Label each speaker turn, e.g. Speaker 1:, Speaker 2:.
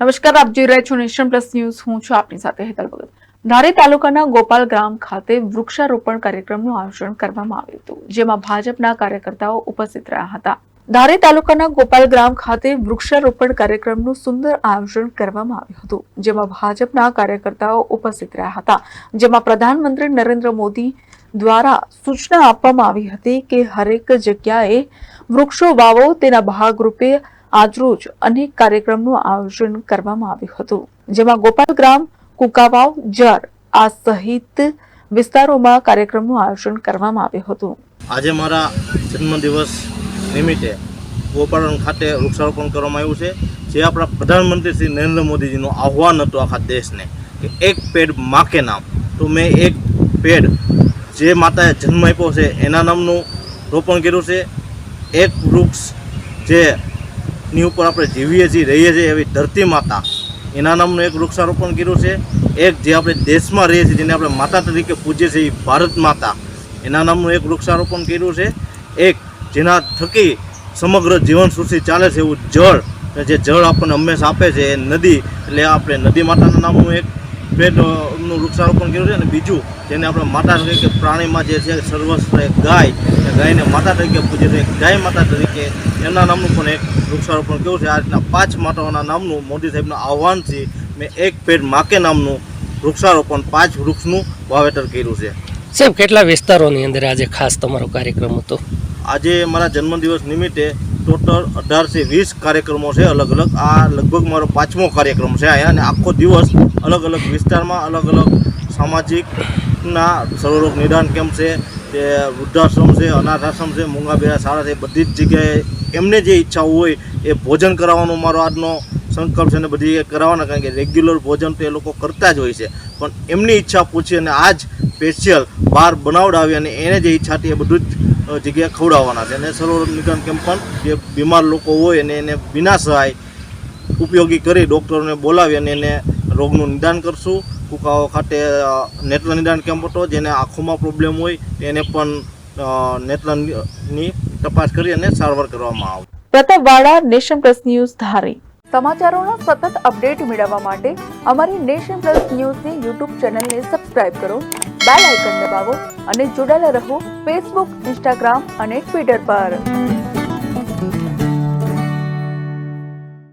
Speaker 1: નમસ્કાર, આપ જોઈ રહ્યા છો નેશન પ્લસ ન્યૂઝ. હું છું આપની સાથે હેતલ ભગત. ધારી તાલુકાના ગોપાલ ગ્રામ ખાતે વૃક્ષારોપણ કાર્યક્રમનું આયોજન કરવામાં આવ્યું હતું, જેમાં ભાજપના કાર્યકર્તાઓ ઉપસ્થિત રહ્યા હતા. ધારી તાલુકાના ગોપાલ ગ્રામ ખાતે વૃક્ષારોપણ કાર્યક્રમનું સુંદર આયોજન કરવામાં આવ્યું હતું, જેમાં ભાજપના કાર્યકર્તાઓ ઉપસ્થિત રહ્યા હતા, જેમાં પ્રધાનમંત્રી નરેન્દ્ર મોદી દ્વારા સૂચના આપવામાં આવી હતી કે હરેક જગ્યાએ વૃક્ષો વાવો, તેના ભાગરૂપે આજરોજ અનેક કાર્યક્રમનું આયોજન કરવામાં આવ્યું હતું, જેમાં ગોપાલ ગ્રામ, કુકાવાવ, જર આ સહિત વિસ્તારોમાં કાર્યક્રમનું આયોજન કરવામાં આવ્યું હતું.
Speaker 2: આજે મારા જન્મદિવસ નિમિત્તે ગોપાલન ખાતે વૃક્ષારોપણ કરવામાં આવ્યું છે, જે આપણા પ્રધાનમંત્રી શ્રી નરેન્દ્ર મોદીજીનું આહ્વાન હતું આખા દેશને, કે એક પેડ મા કે નામ. તો મેં એક પેડ જે માતાએ જન્મ આપ્યો છે, એના નામનું રોપણ કર્યું છે. એક વૃક્ષ જે ની ઉપર આપણે જીવીએ છીએ, રહીએ છીએ એવી ધરતી માતા. એના નામનું એક વૃક્ષારોપણ કર્યું છે. એક જે આપણે દેશમાં રહીએ છીએ, જેને આપણે માતા તરીકે પૂજીએ છીએ ભારત માતા. એના નામનું એક વૃક્ષારોપણ કર્યું છે. એક જેના થકી સમગ્ર જીવન સૃષ્ટિ ચાલે છે એવું જળ જે જળ આપણને હંમેશા આપે છે, એ નદી, એટલે આપણે નદી માતાના નામનું એક પેટનું વૃક્ષારોપણ કર્યું છે. અને બીજું, જેને આપણે માતા તરીકે પ્રાણીમાં જે છે સર્વસ્વ ગાય ગાયને માતા તરીકે પૂજે છે. ગાય માતા તરીકે એમના નામનું પણ એક વૃક્ષારોપણ કેવું છે? આ રીતના પાંચ માતાઓના નામનું મોદી સાહેબના આહવાનથી મેં એક પેડ માકે નામનું વૃક્ષારોપણ પાંચ વૃક્ષનું વાવેતર કર્યું છે.
Speaker 3: સાહેબ કેટલા વિસ્તારોની અંદર આજે ખાસ તમારો કાર્યક્રમ હતો?
Speaker 2: આજે મારા જન્મદિવસ નિમિત્તે ટોટલ અઢારથી વીસ કાર્યક્રમો છે અલગ અલગ. આ લગભગ મારો પાંચમો કાર્યક્રમ છે અહીંયા અને આખો દિવસ અલગ અલગ વિસ્તારમાં અલગ અલગ સામાજિકના સર્વરોગ નિદાન કેમ્પ છે. તે વૃદ્ધાશ્રમ છે અનાથ આશ્રમ છે મૂંગાબેરા શાળા છે, બધી જ જગ્યાએ એમને જે ઈચ્છા હોય એ ભોજન કરાવવાનો મારો આજનો સંકલ્પ છે અને બધી કરાવવાના, કારણ કે રેગ્યુલર ભોજન તો એ લોકો કરતા જ હોય છે. પણ એમની ઈચ્છા પૂછી અને આજ સ્પેશિયલ બહાર બનાવડાવી અને એને જે ઈચ્છા હતી એ બધું જ જગ્યાએ ખવડાવવાના છે. અને સરોવર નિદાન કેમ્પ પણ જે બીમાર લોકો હોય અને એને વિના સહાય ઉપયોગી કરી ડૉક્ટરોને બોલાવી અને એને રોગનું નિદાન કરશું. કુકાઓ ખાતે નેત્ર નિદાન કેમ્પ હતો, જેને આંખોમાં પ્રોબ્લેમ હોય, એને પણ નેત્રની તપાસ કરી અને સારવાર કરવામાં આવે.
Speaker 1: Pratapwada nation plus news Dhari. સમાચારોના સતત અપડેટ મેળવવા માટે અમારી નેશન પ્લસ ન્યૂઝની યુટ્યુબ ચેનલને સબસ્ક્રાઇબ કરો, બેલ આઇકન દબાવો અને જોડાયેલા રહો ફેસબુક ઇન્સ્ટાગ્રામ અને ટ્વિટર પર.